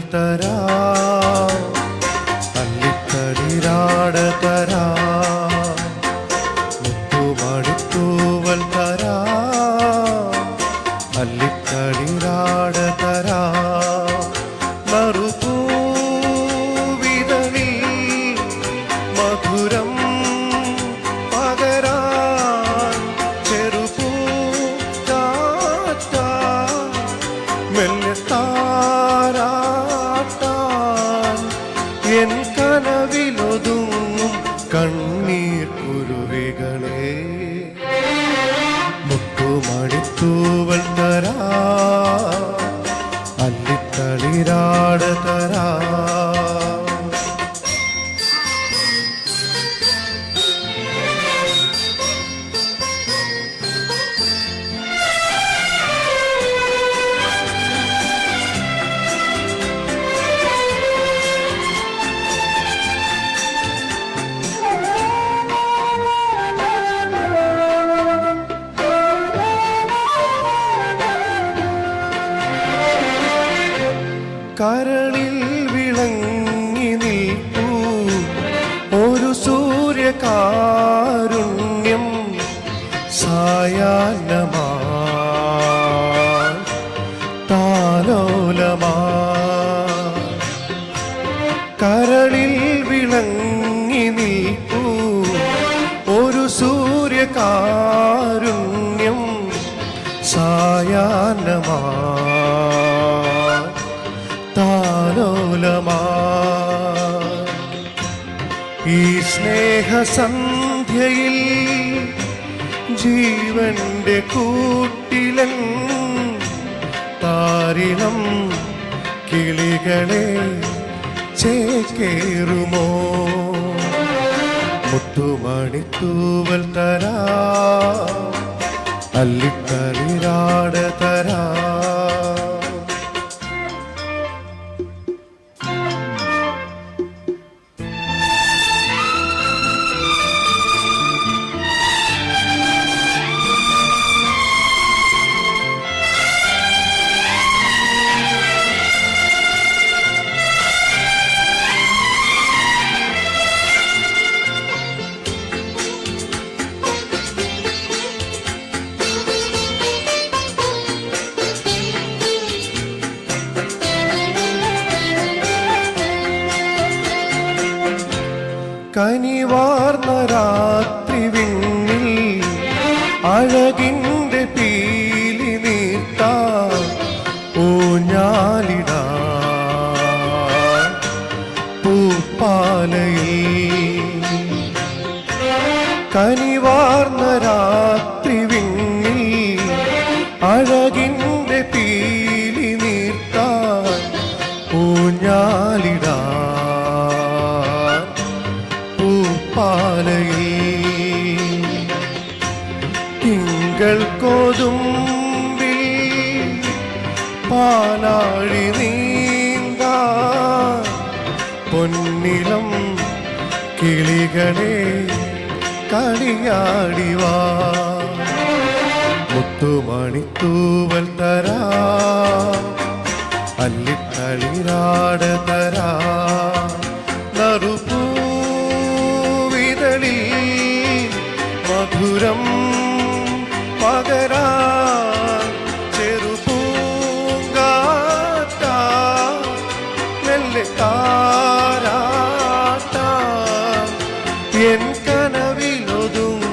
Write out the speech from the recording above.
തരാ. മുത്തുമണിത്തൂവൽ തരാ. അല്ലിത്തളിരാട തരാ. കനവിലൊതുങ്ങും കണ്ണീർ കുരുവികളെ. മുത്തുമണിത്തൂവൽ തരാ കരളിൽ വിളങ്ങി നിൽപ്പൂ ഒരു സൂര്യകാരുണ്യം സായാഹ്നമാ കരളിൽ വിളങ്ങി നിൽപ്പൂ ഒരു സൂര്യകാരുണ്യം സായാഹ്നമാ ഈ സ്നേഹസന്ധ്യയിൽ ജീവന്റെ കൂട്ടിലൻ താരിണം കിളികളെ ചേക്കേറുമോ? മുത്തുമണിത്തൂവൽ തരാ അല്ലിത്തളിരാട തരാ. കനിവാർന്ന രാത്രി വിണ്ണിൽ അഴകിന്റെ പീലി നീർത്താ ഊഞ്ഞാലിട. പൂപ്പാലയിൽ കനിവാർന്ന തിങ്കൾ കൊതുമ്പിൽ പാലാഴി നീന്ത പൊന്നിലം കിളികളെ കളിയാടിവാ മുത്തുമണിത്തൂവൽ തരാ അല്ലിത്തളിരാട തരാ. y en Canavilo